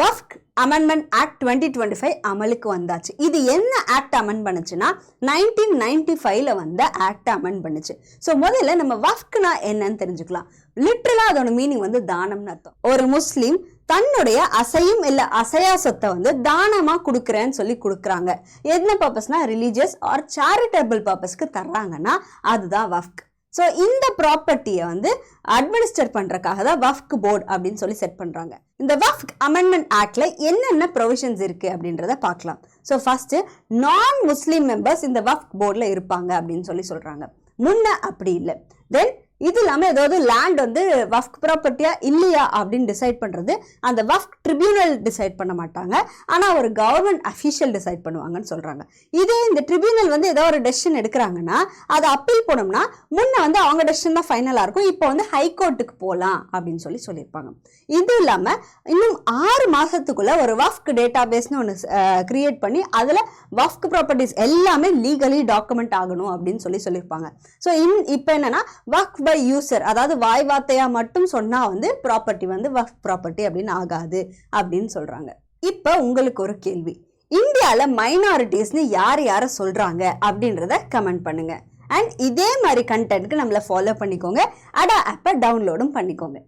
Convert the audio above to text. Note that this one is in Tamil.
வஃப்க் amendment act twenty twenty five அமலுக்கு வந்தாச்சு. இது என்ன ஆக்ட் அமெண்ட் பண்ணுச்சுன்னா நைன்டீன் நைன்டி ஃபைவ்ல வந்த ஆக்ட் அமெண்ட் பண்ணுச்சு. ஸோ முதல்ல நம்ம வஃப்க்னா என்னன்னு தெரிஞ்சுக்கலாம். லிட்ரலாக அதோட மீனிங் வந்து தானம்னு அர்த்தம். ஒரு முஸ்லீம் தன்னுடைய அசையும் இல்லை அசையா சொத்தை வந்து தானமாக கொடுக்குறேன்னு சொல்லி கொடுக்குறாங்க. என்ன பர்பஸ்னா ரிலீஜியஸ் ஆர் சேரிட்டபிள் பர்பஸ்க்கு தர்றாங்கன்னா அதுதான் வஃப்க் ஸோ இந்த ப்ராப்பர்ட்டியை வந்து அட்மினிஸ்டர் பண்ணுறக்காக தான் வஃப்க் போர்டு அப்படின்னு சொல்லி செட் பண்ணுறாங்க இந்த வஃப்க் அமெண்ட்மெண்ட் ஆக்டில் என்னென்ன ப்ரொவிஷன்ஸ் இருக்குது அப்படின்றத பார்க்கலாம். ஸோ ஃபஸ்ட்டு நான் முஸ்லீம் மெம்பர்ஸ் இந்த வஃப்க் போர்டில் இருப்பாங்க அப்படின்னு சொல்லி சொல்கிறாங்க முன்ன அப்படி இல்லை. தென் இது இல்லாமல் ஏதாவது லேண்ட் வந்து வஃப்க் ப்ராப்பர்ட்டியா இல்லையா அப்படின்னு டிசைட் பண்ணுறது அந்த வஃப்க் ட்ரிபியூனல் டிசைட் பண்ண மாட்டாங்க. ஆனால் ஒரு கவர்மெண்ட் அஃபீஷியல் டிசைட் பண்ணுவாங்கன்னு சொல்கிறாங்க இதே இந்த ட்ரிபியூனல் வந்து ஏதோ ஒரு டெசிஷன் எடுக்கிறாங்கன்னா அதை அப்பீல் போனோம்னா முன்னே வந்து அவங்க டெசிஷன் தான் ஃபைனலாக இருக்கும். இப்போ வந்து ஹைகோர்ட்டுக்கு போகலாம் அப்படின்னு சொல்லி சொல்லியிருப்பாங்க. இது இல்லாமல் இன்னும் ஆறு மாதத்துக்குள்ளே ஒரு வஃப்க் டேட்டா பேஸ்னு ஒன்று கிரியேட் பண்ணி அதில் வஃப்க் ப்ராப்பர்ட்டிஸ் எல்லாமே லீகலி டாக்குமெண்ட் ஆகணும் அப்படின்னு சொல்லி சொல்லியிருப்பாங்க. ஸோ இன் இப்போ என்னென்னா வஃப் பை யூசர் அதாவது வாய் வார்த்தையாக மட்டும் சொன்னால் வந்து ப்ராப்பர்ட்டி வந்து வஃப் ப்ராப்பர்ட்டி அப்படின்னு ஆகாது அப்படின்னு சொல்கிறாங்க இப்போ உங்களுக்கு ஒரு கேள்வி. இந்தியாவில் மைனாரிட்டிஸ்னு யார் யாரை சொல்கிறாங்க அப்படின்றத கமெண்ட் பண்ணுங்க. அண்ட் இதே மாதிரி கண்டென்ட்க்கு நம்மளை ஃபாலோ பண்ணிக்கோங்க. அடா ஆப்பை டவுன்லோடும் பண்ணிக்கோங்க.